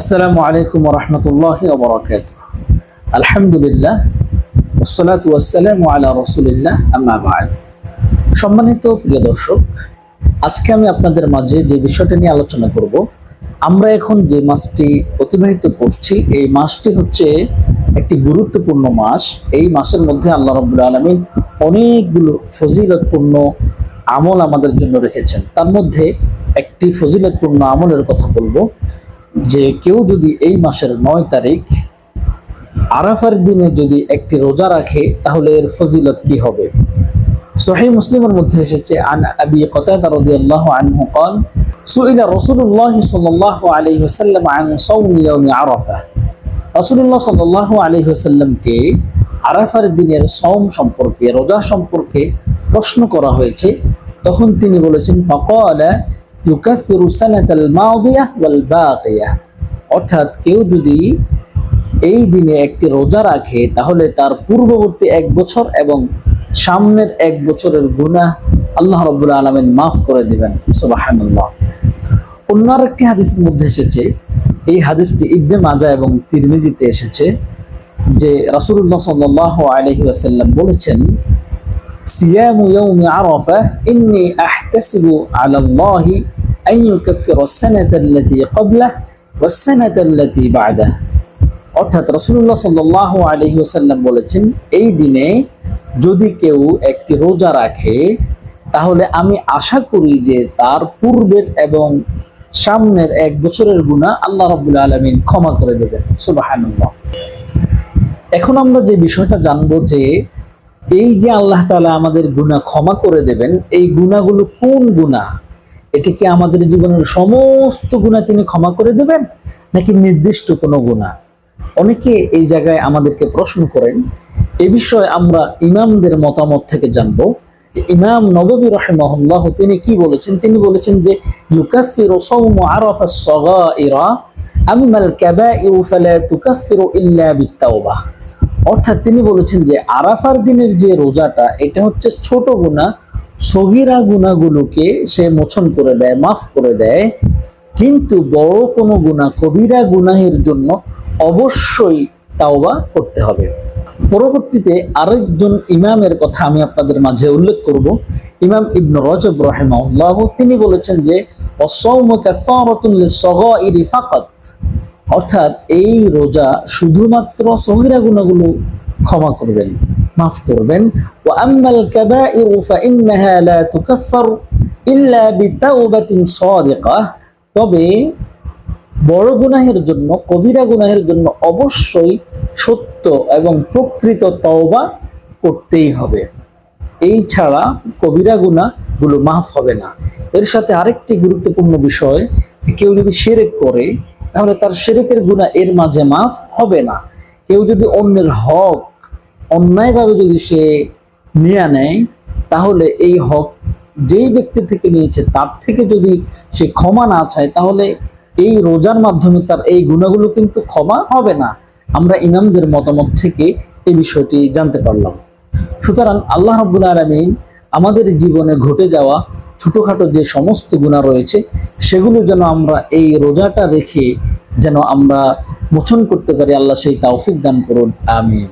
আসসালামু আলাইকুম রহমতুল্লাহ বরকাত আলহামদুলিল্লাহ ওসলাত ওয়াসালাম আলা রসুলিল্লাহ, আম্মা বাদ। সম্মানিত প্রিয় দর্শক, আজকে আমি আপনাদের মাঝে যে বিষয়টা নিয়ে আলোচনা করব, আমরা এখন যে মাসটি অতিবাহিত করছি, এই মাসটি হচ্ছে একটি গুরুত্বপূর্ণ মাস। এই মাসের মধ্যে আল্লাহ রবুল আলমিন অনেকগুলো ফজিলতপূর্ণ আমল আমাদের জন্য রেখেছেন। তার মধ্যে একটি ফজিলতপূর্ণ আমলের কথা বলব। যে কেউ যদি এই মাসের নয় তারিখ আরাফার দিনে যদি একটি রোজা রাখে তাহলে এর ফজিলত কি হবে সহি মুসলিমের মধ্যে এসেছে আন আবি কতাদা রাদিয়াল্লাহু আনহু قال سئل رسول الله صلى الله عليه وسلم عن صوم يوم عرفه রাসূলুল্লাহ সাল্লাল্লাহু আলাইহি ওয়াসাল্লামকে আরাফার দিনের সওম সম্পর্কে রোজা সম্পর্কে প্রশ্ন করা হয়েছে তখন তিনি বলেছেন ফাকালা ইউকাফিরু সানাতাল মাউদিয়া ওয়াল বাকিয়া অর্থাৎ কেউ যদি এই দিনে একটি রোজা রাখে, তাহলে তার পূর্ববর্তী এক বছর এবং সামনের এক বছরের গুনাহ আল্লাহ রব্বুল আলমেন মাফ করে দেবেন। সুবাহান্লাহ অন্য একটি হাদিসের মধ্যে এসেছে, এই হাদিসটি ইবনে মাজা এবং তিরমিজিতে এসেছে, যে রাসুল্লাহ সাল্লাহ আলহি আসাল্লাম বলেছেন, সিয়াম ইয়াউমি আরাফা ইন্নী আহতাসিবু আলাল্লাহি أن يكفر السنة التي قبله والسنة التي بعده অর্থাৎ রসুল্লাহ সাল্লাহ আলহি ওসাল্লাম বলেছেন এই দিনে যদি কেউ একটি রোজা রাখে তাহলে আমি আশা করি যে তার পূর্বের এবং সামনের এক বছরের গুণা আল্লাহ রবুল্লা আলমিন ক্ষমা করে দেবেন সুবাহান্লাহ এখন আমরা যে বিষয়টা জানবো যে এই যে আল্লাহ তালা আমাদের গুণা ক্ষমা করে দেবেন এই গুণাগুলো কোন গুণা এটি কি আমাদের জীবনের সমস্ত গুণা তিনি ক্ষমা করে দেবেন, নাকি নির্দিষ্ট কোনো গুণা? অনেকে এই জায়গায় আমাদেরকে প্রশ্ন করেন, এ বিষয়ে আমরা ইমামদের মতামত থেকে জানব যে ইমাম নববী রহমহল্লাহ তিনি কি বলেছেন? তিনি বলেছেন যে বিত্তাওবাহ অর্থাৎ তিনি বলেছেন যে, আরাফার দিনের যে রোজাটা, এটা হচ্ছে ছোট গুণা সগিরা গুণাগুলোকে সে মোচন করে দেয়, মাফ করে দেয়। কিন্তু বড় কোনো গুণা কবিরা গুনাহের জন্য অবশ্যই তাওবা করতে হবে। পরবর্তীতে আরেকজন ইমামের কথা আমি আপনাদের মাঝে উল্লেখ করব। ইমাম ইবনু রজব রাহিমাহুল্লাহ, তিনি বলেছেন যে অর্থাৎ এই রোজা শুধুমাত্র সহিরা গুণাগুলো ক্ষমা করবেন। মাফ করবেন। ও আম্মাল কাবাইর ফাইন্নাহা লা তুকাফফার ইল্লা বিতাওবাতিন সাদিকাহ তবে বড় গুনাহের জন্য, কবিরা গুনাহের জন্য অবশ্যই সত্য এবং প্রকৃত তওবা করতেই হবে। এই ছাড়া কবিরা গুনাহগুলো মাফ হবে না। এর সাথে আরেকটি গুরুত্বপূর্ণ বিষয় যে কেউ যদি সেরেক করে, তাহলে তার সেরেকের গুণা এর মাঝে মাফ হবে না। কেউ যদি অন্যের হক অন্যায়ভাবে যদি সে নিয়ে নেয়, তাহলে এই হক যেই ব্যক্তি থেকে নিয়েছে, তার থেকে যদি সে ক্ষমা না চায়, তাহলে এই রোজার মাধ্যমে তার এই গুণাগুলো কিন্তু ক্ষমা হবে না। আমরা ইমামদের মতামত থেকে এই বিষয়টি জানতে পারলাম। সুতরাং আল্লাহ রব্বুল আলমিন আমাদের জীবনে ঘটে যাওয়া ছোটোখাটো যে সমস্ত গুণা রয়েছে, সেগুলো যেন আমরা এই রোজাটা রেখে যেন আমরা মোচন করতে পারি, আল্লাহ সেই তাওফিক দান করুন। আমিন।